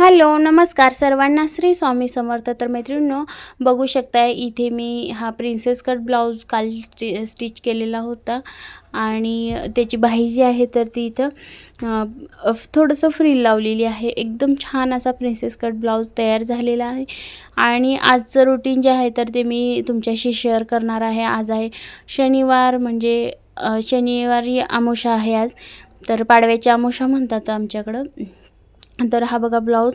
Hello नमस्कार सर्वांना. श्री स्वामी समर्थ. तर मैत्रिणींनो बघू शकता इथे मी हा प्रिन्सेस कट ब्लाऊज काल स्टिच केलेला होता. आणि त्याची बाही जी आहे तर ती इथं थोडंसं फ्रील लावलेली आहे. एकदम छान असा प्रिन्सेस कट ब्लाऊज तयार झालेला आहे. आणि आजचं रुटीन जे आहे तर ते मी तुमच्याशी शेअर करणार आहे. आज आहे शनिवार म्हणजे शनिवारी आमोशा आहे आज. तर पाडव्याची आमोशा म्हणतात आमच्याकडं. तर हा बघा ब्लाऊज.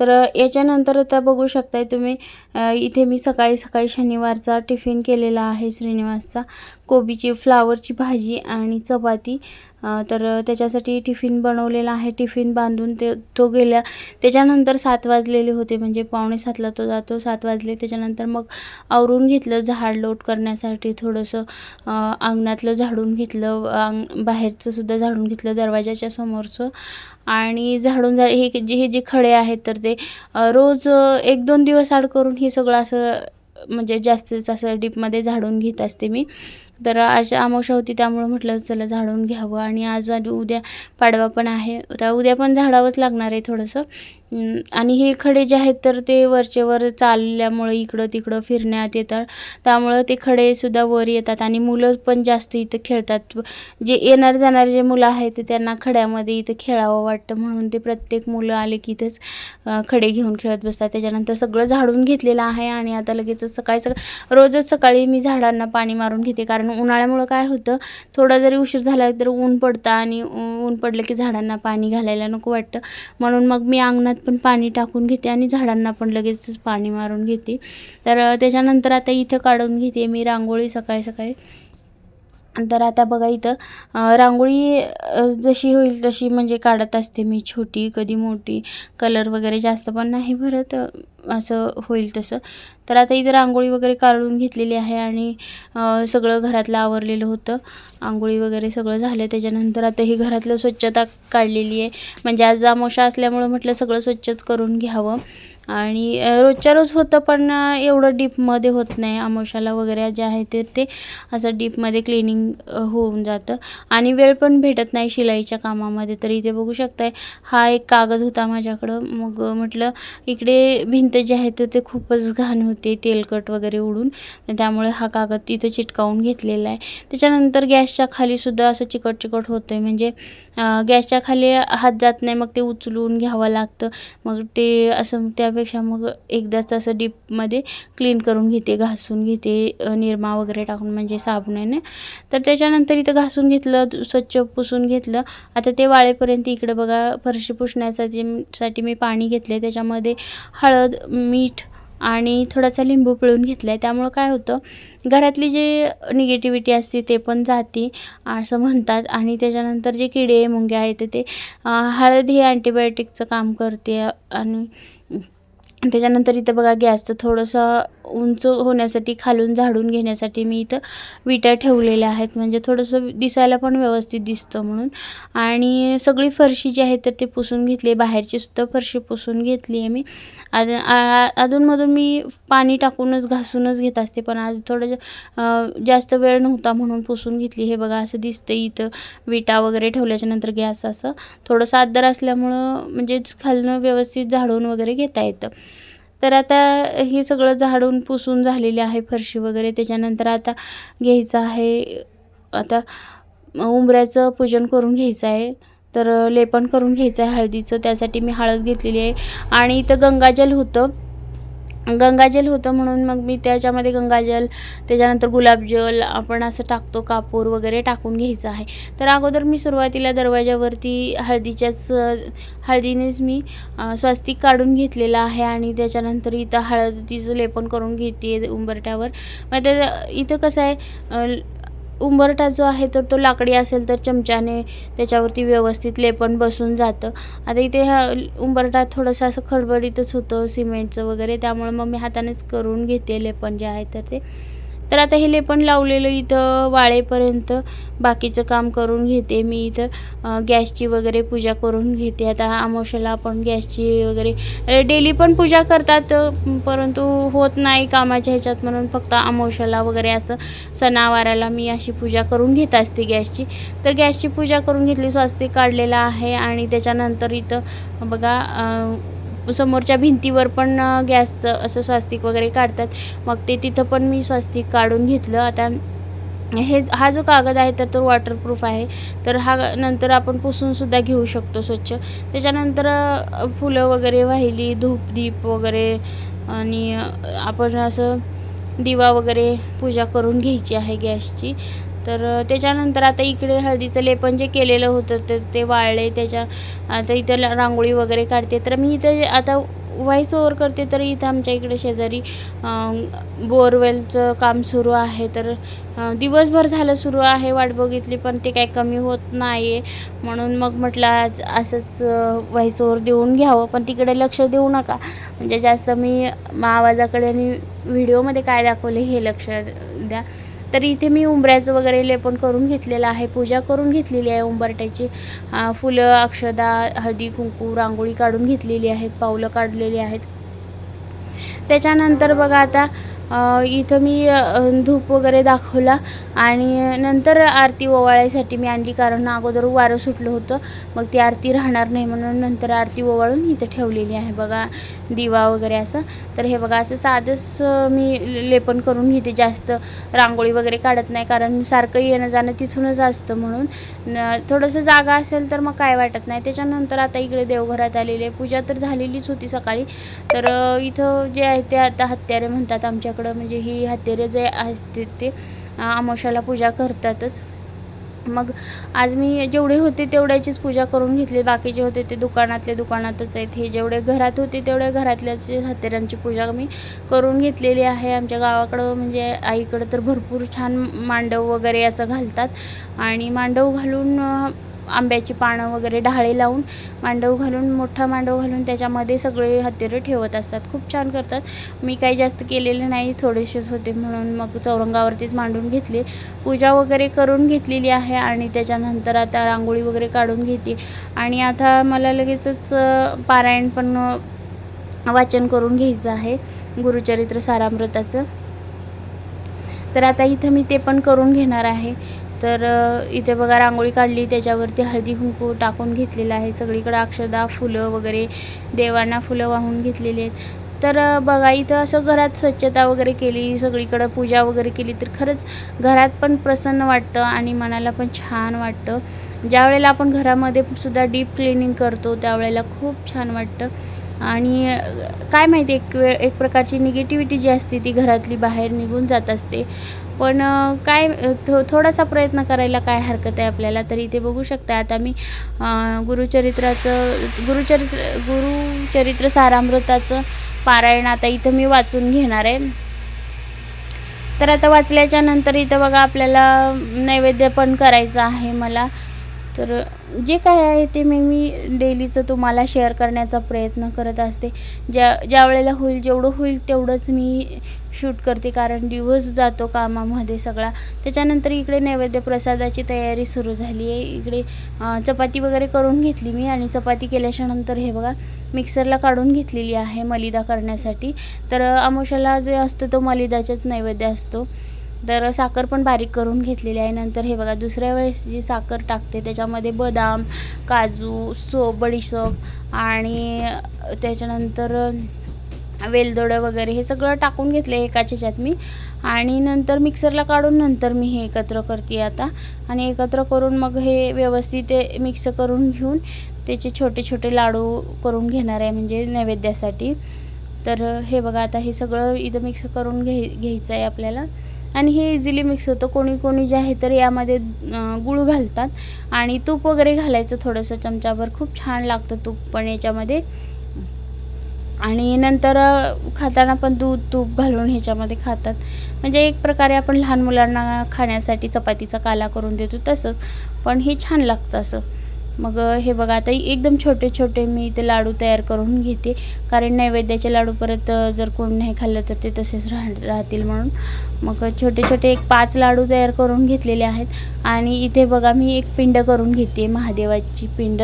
तर याच्यानंतर आता बघू शकताय तुम्ही इथे मी सकाळी सकाळी शनिवारचा टिफिन केलेला आहे श्रीनिवासचा. कोबीची फ्लावरची भाजी आणि चपाती. तर त्याच्यासाठी टिफिन बनवलेला आहे. टिफिन बांधून ते तो गेल्या त्याच्यानंतर सात वाजलेले होते. म्हणजे पावणे सातला तो जातो. सात वाजले. त्याच्यानंतर मग आवरून घेतलं झाड लोट करण्यासाठी थोडंसं. अंगणातलं झाडून घेतलं. अंग बाहेरचंसुद्धा झाडून घेतलं दरवाजाच्या समोरचं. आणि झाडून झाड हे जे हे जे खडे आहेत तर ते रोज एक दोन दिवस आड करून हे सगळं असं म्हणजे जास्तीत जास्त डीपमध्ये झाडून घेत असते मी. तर आज अमावस्या होती त्यामुळं म्हटलं चला झाडून घ्यावं. आणि आज आणि उद्या पाडवा पण आहे. तर उद्या पण झाडावंच लागणार आहे थोडंसं. आणि हे खडे जे आहेत तर ते वरचेवर चालल्यामुळं इकडं तिकडं फिरण्यात येतात. त्यामुळं ते खडेसुद्धा वर येतात आणि मुलं पण जास्त इथं खेळतात. जे येणार जाणारे जे मुलं आहेत ते त्यांना खड्यामध्ये इथं खेळावं वाटतं. म्हणून ते प्रत्येक मुलं आले की इथंच खडे घेऊन खेळत बसतात. त्याच्यानंतर सगळं झाडून घेतलेलं आहे आणि आता लगेचच सकाळी सकाळ रोजच सकाळी मी झाडांना पाणी मारून घेते. कारण उन्हाळ्यामुळं काय होतं थोडा जरी उशीर झाला तर ऊन पडतं आणि ऊन पडलं की झाडांना पाणी घालायला नको वाटतं. म्हणून मग मी अंगणात पण पाणी टाकून घेते आणि झाडांना पण लगेचच पाणी मारून घेते. तर त्याच्यानंतर आता इथं काढून घेते मी रांगोळी सकाळी सकाळी. तर आता बघा इथं रांगोळी जशी होईल तशी म्हणजे काढत असते मी छोटी कधी मोठी कलर वगैरे जास्त पण नाही भरत असं होईल तसं. तर आता इथं रांगोळी वगैरे काढून घेतलेली आहे आणि सगळं घरातलं आवरलेलं होतं. आंघोळी वगैरे सगळं झालं. त्याच्यानंतर आता ही घरातलं स्वच्छता काढलेली आहे. म्हणजे आज अमावस्या असल्यामुळं म्हटलं सगळं स्वच्छच करून घ्यावं. आणि रोजच्या रोज होतं पण एवढं डीपमध्ये होत नाही. आमोशाला वगैरे जे आहे ते ते असं डीपमध्ये क्लिनिंग होऊन जातं. आणि वेळ पण भेटत नाही शिलाईच्या कामामध्ये. तर इथे बघू शकताय हा एक कागद होता माझ्याकडं. मग म्हटलं इकडे भिंत जी आहे तर ते खूपच घाण होते तेलकट वगैरे उडून. त्यामुळे हा कागद तिथं चिटकावून घेतलेला आहे. त्याच्यानंतर गॅसच्या खालीसुद्धा असं चिकट चिकट होतं आहे म्हणजे गॅसच्या खाली हात जात नाही मग ते उचलून घ्यावं लागतं. मग ते असं त्यापेक्षा मग एकदाच असं डीपमध्ये क्लीन करून घेते घासून घेते निरमा वगैरे टाकून म्हणजे साबणाने. तर त्याच्यानंतर इथं घासून घेतलं स्वच्छ पुसून घेतलं. आता ते वाळेपर्यंत इकडं बघा फरशी पुसण्यासाठी साठी मी पाणी घेतले त्याच्यामध्ये हळद मीठ आणि थोडासा लिंबू पिळून घेतला आहे त्यामुळं काय होतं घरातली जे निगेटिव्हिटी असते ते पण जाते असं म्हणतात. आणि त्याच्यानंतर जे किडे मुंग्या आहेत ते हळद हे अँटीबायोटिकचं काम करते. आणि त्याच्यानंतर इथं बघा गॅसचं थोडंसं उंच होण्यासाठी खालून झाडून घेण्यासाठी मी इथं विटा ठेवलेल्या आहेत. म्हणजे थोडंसं दिसायला पण व्यवस्थित दिसतं म्हणून. आणि सगळी फरशी जी आहे तर ते पुसून घेतली आहे फरशी पुसून घेतली आहे मी. अद- आ- अधूनमधून मी पाणी टाकूनच घासूनच घेत असते. पण आज थोडं ज- जास्त वेळ नव्हता म्हणून पुसून घेतली. हे बघा असं दिसतं इथं विटा वगैरे ठेवल्याच्या नंतर गॅस असं. थोडंसं आदर असल्यामुळं म्हणजेच खालनं व्यवस्थित झाडून वगैरे घेता येतं. तर आता हे सगळं झाडून पुसून झालेले आहे फरशी वगैरे. त्याच्यानंतर आता घ्यायचं आहे आता उंबऱ्याचं पूजन करून घ्यायचं आहे. तर लेपन करून घ्यायचं आहे हळदीचं. त्यासाठी मी हळद घेतलेली आहे. आणि इथं गंगाजल होतं. गंगाजल होतं म्हणून मग मी त्याच्यामध्ये गंगाजल त्याच्यानंतर गुलाबजल आपण असं टाकतो कापूर वगैरे टाकून घ्यायचं आहे. तर अगोदर मी सुरुवातीला दरवाजावरती हळदीच्याच हळदीनेच मी स्वस्तिक काढून घेतलेलं आहे आणि त्याच्यानंतर इथं हळदीचं लेपन करून घेते उंबरट्यावर मग ते इथं कसं आहे उंबरठा जो आहे तर तो लाकडी असेल तर चमच्याने त्याच्यावरती व्यवस्थित लेपन बसून जातं. आता इथे हा उंबरठा थोडंसं असं खडबडीतच होतं सिमेंटचं वगैरे. त्यामुळे मग मी हातानेच करून घेते लेपन जे आहे तर ते. तर आता हे लेपण लावलेलं इथं वाळेपर्यंत बाकीचं काम करून घेते मी इथं. गॅसची वगैरे पूजा करून घेते. आता अमावश्याला आपण गॅसची वगैरे डेली पण पूजा करतात परंतु होत नाही कामाच्या ह्याच्यात म्हणून फक्त अमावश्याला वगैरे असं सणावाराला मी अशी पूजा करून घेत असते गॅसची. तर गॅसची पूजा करून घेतली स्वास्तिक काढलेला आहे आणि त्याच्यानंतर इथं बघा समोरच्या भिंतीवर पण गॅसचं असं स्वास्तिक वगैरे काढतात. मग ते तिथं पण मी स्वास्तिक काढून घेतलं. आता हे हा जो कागद आहे तर तो वॉटरप्रूफ आहे. तर हा नंतर आपण पुसूनसुद्धा घेऊ शकतो स्वच्छ. त्याच्यानंतर फुलं वगैरे वाहिली धूप दीप वगैरे आणि आपण असं दिवा वगैरे पूजा करून घ्यायची आहे गॅसची. तर त्याच्यानंतर आता इकडे हळदीचं लेपन जे केलेलं होतं तर ते वाळले त्याच्या आता इथं रांगोळी वगैरे काढते. तर मी इथं आता व्हॉइस ओवर करते तर इथं आमच्या इकडे शेजारी बोरवेलचं काम सुरू आहे. तर दिवसभर झालं सुरू आहे वाट बघितली पण ते काही कमी होत नाही आहे म्हणून मग म्हटलं आज असंच व्हॉइस ओवर देऊन घ्यावं. पण तिकडे लक्ष देऊ नका. म्हणजे जास्त मी आवाजाकडे आणि व्हिडिओमध्ये काय दाखवले हे लक्ष द्या. तर इथे मी उंबऱ्याचं वगैरे लेपन करून घेतलेलं आहे. पूजा करून घेतलेली आहे उंबरट्याची फुलं अक्षदा हळदी कुंकू रांगोळी काढून घेतलेली आहेत पावलं काढलेली आहेत. त्याच्यानंतर बघा आता इथं मी धूप वगैरे दाखवला आणि नंतर आरती ओवाळायसाठी मी आणली कारण अगोदर वारं सुटलं होतं. मग ती आरती राहणार नाही म्हणून नंतर आरती ओवाळून इथं ठेवलेली आहे. बघा दिवा वगैरे असं. तर हे बघा असं साधंच मी लेपन करून घेते. जास्त रांगोळी वगैरे काढत नाही कारण सारखं येणं जाणं तिथूनच असतं म्हणून. थोडंसं जागा असेल तर मग काय वाटत नाही. त्याच्यानंतर आता इकडे देवघरात आलेली आहे. पूजा तर झालेलीच होती सकाळी. तर इथं जे आहे ते आता हत्यारे म्हणतात आमच्याकडं. म्हणजे ही हत्यारे जे असते ते अमावश्याला पूजा करतातच. मग आज मी जेवढे होते तेवढ्याचीच पूजा करून घेतली. बाकीचे होते ते दुकानातले दुकानातच आहेत. हे जेवढे घरात होते तेवढ्या घरातल्याचे हत्यारांची पूजा मी करून घेतलेली आहे. आमच्या गावाकडं म्हणजे आईकडं तर भरपूर छान मांडव वगैरे असं घालतात. आणि मांडव घालून आंब्याची पानं वगैरे ढाळे लावून मांडव घालून मोठा मांडव घालून त्याच्यामध्ये सगळे हत्तीरं ठेवत असतात. खूप छान करतात. मी काही जास्त केलेले नाही थोडेसेच होते म्हणून मग चौरंगावरतीच मांडून घेतले. पूजा वगैरे करून घेतलेली आहे आणि त्याच्यानंतर आता रांगोळी वगैरे काढून घेते. आणि आता मला लगेचच पारायण पण वाचन करून घ्यायचं आहे. गुरुचरित्र सारामृताचं. तर आता इथं मी ते पण करून घेणार आहे. तर इथे बघा रांगोळी काढली त्याच्यावरती हळदी कुंकू टाकून घेतलेलं आहे. सगळीकडे अक्षदा फुलं वगैरे देवांना फुलं वाहून घेतलेली आहेत. तर बघा इथं असं घरात स्वच्छता वगैरे केली सगळीकडं पूजा वगैरे केली तर खरंच घरात पण प्रसन्न वाटतं आणि मनाला पण छान वाटतं. ज्या वेळेला आपण घरामध्ये सुद्धा डीप क्लिनिंग करतो त्यावेळेला खूप छान वाटतं. आणि काय माहिती एक वेळ एक प्रकारची निगेटिव्हिटी जी असते ती घरातली बाहेर निघून जात असते. पण काय थो थोडासा प्रयत्न करायला काय हरकत आहे आपल्याला तर इथे बघू शकता. आता मी गुरुचरित्राचं गुरुचरित्र गुरुचरित्र सारामृताचं पारायण आता इथं मी वाचून घेणार आहे. तर आता वाचल्याच्या नंतर इथं बघा आपल्याला नैवेद्य पण करायचं आहे मला. तर जे काय आहे ते मी मी डेलीचं तुम्हाला शेअर करण्याचा प्रयत्न करत असते. ज्या ज्या वेळेला होईल जेवढं होईल तेवढंच मी शूट करते कारण दिवस जातो कामामध्ये सगळा. त्याच्यानंतर इकडे नैवेद्य प्रसादाची तयारी सुरू झाली आहे. इकडे चपाती वगैरे करून घेतली मी आणि चपाती केल्याच्यानंतर हे बघा मिक्सरला काढून घेतलेली आहे मलिदा करण्यासाठी. तर अमोशाला जे असतं तो मलिदाचाच नैवेद्य असतो. तर साखर पण बारीक करून घेतलेली आहे. नंतर हे बघा दुसऱ्या वेळेस जी साखर टाकते त्याच्यामध्ये बदाम काजू सोप बडीशोप आणि त्याच्यानंतर वेलदोडं वगैरे हे सगळं टाकून घेतलं एकाच ह्याच्यात मी. आणि नंतर मिक्सरला काढून नंतर मी हे एकत्र करते आता. आणि एकत्र करून मग हे व्यवस्थित ते मिक्स करून घेऊन त्याचे छोटे छोटे लाडू करून घेणार आहे म्हणजे नैवेद्यासाठी. तर हे बघा आता हे सगळं इथं मिक्स करून घे घ्यायचं आहे आपल्याला. आणि हे इझिली मिक्स होतं. कोणी कोणी जे आहे तर यामध्ये गुळ गूळ घालतात. आणि तूप वगैरे घालायचं थोडंसं चमचाभर. खूप छान लागतं तूप पण याच्यामध्ये. आणि नंतर खाताना पण दूध तूप घालून ह्याच्यामध्ये खातात. म्हणजे एक प्रकारे आपण लहान मुलांना खाण्यासाठी चपातीचा काला करून देतो तसंच. पण हे छान लागतं असं. मग हे बघा आता एकदम छोटे छोटे मी ते लाडू तयार करून घेते. कारण नैवेद्याचे लाडू परत जर कोण नाही खाल्लं तर ते तसेच राह राहतील म्हणून. मग छोटे छोटे एक पाच लाडू तयार करून घेतलेले आहेत. आणि इथे बघा मी एक पिंड करून घेते महादेवाची पिंड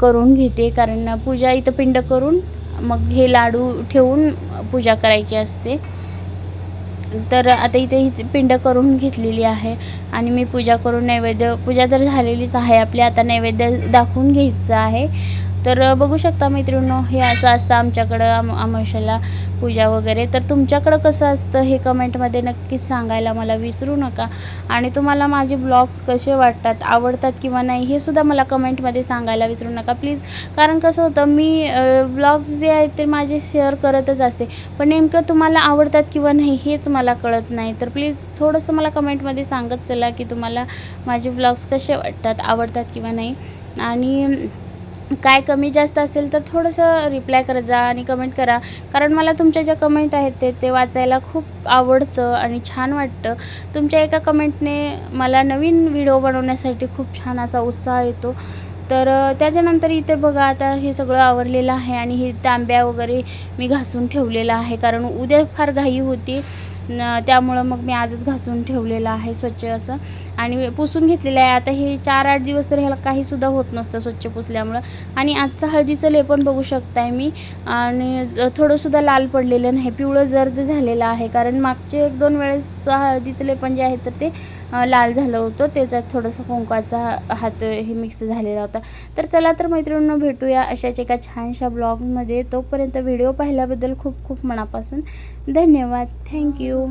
करून घेते. कारण पूजा इथं पिंड करून मग हे लाडू ठेवून पूजा करायची असते. तर आता इथे ही पिंड करून घेतलेली आहे. आणि मी पूजा करून नैवेद्य पूजा तर झालेलीच आहे. आपली आता नैवेद्य दाखवून घ्यायचं आहे. तर बघू शकता मैत्रिणींनो हे असं असतं आमच्याकडं आम पूजा वगैरे. तर तुमच्याकडं कसं असतं हे कमेंटमध्ये नक्कीच सांगायला मला विसरू नका. आणि तुम्हाला माझे ब्लॉग्स कसे वाटतात आवडतात किंवा नाही हे सुद्धा मला कमेंटमध्ये सांगायला विसरू नका प्लीज. कारण कसं होतं मी ब्लॉग्स जे आहेत ते माझे शेअर करतच असते. पण नेमकं तुम्हाला आवडतात किंवा नाही हेच मला कळत नाही. तर प्लीज थोडंसं मला कमेंटमध्ये सांगत चला की तुम्हाला माझे ब्लॉग्स कसे वाटतात आवडतात किंवा नाही. आणि काय कमी जास्त असेल तर थोडंसं रिप्लाय करत जा आणि कमेंट करा. कारण मला तुमच्या ज्या कमेंट आहेत ते ते वाचायला खूप आवडतं आणि छान वाटतं. तुमच्या एका कमेंटने मला नवीन व्हिडिओ बनवण्यासाठी खूप छान असा उत्साह येतो. तर त्याच्यानंतर इथे बघा आता हे सगळं आवरलेलं आहे आणि हे तांब्या वगैरे मी घासून ठेवलेलं आहे. कारण उद्या फार घाई होती. त्यामुळं मग मी आजच घासून ठेवलेलं आहे स्वच्छ असं. आणि पुसून घेतलेलं आहे. आता हे चार आठ दिवस तर ह्याला काहीसुद्धा होत नसतं स्वच्छ पुसल्यामुळं. आणि आजचं हळदीचं लेपन बघू शकताय मी. आणि थोडंसुद्धा लाल पडलेलं नाही. पिवळं जर्द झालेलं आहे. कारण मागचे एक दोन वेळेस हळदीचं लेपन जे आहे तर ते लाल झालं होतं. त्याच्यात थोडंसं कुंकाचा हात हे मिक्स झालेला होता. तर चला तर मैत्रिणींना भेटूया अशाच एका छानशा ब्लॉगमध्ये. तोपर्यंत व्हिडिओ पाहिल्याबद्दल खूप खूप मनापासून धन्यवाद. थँक्यू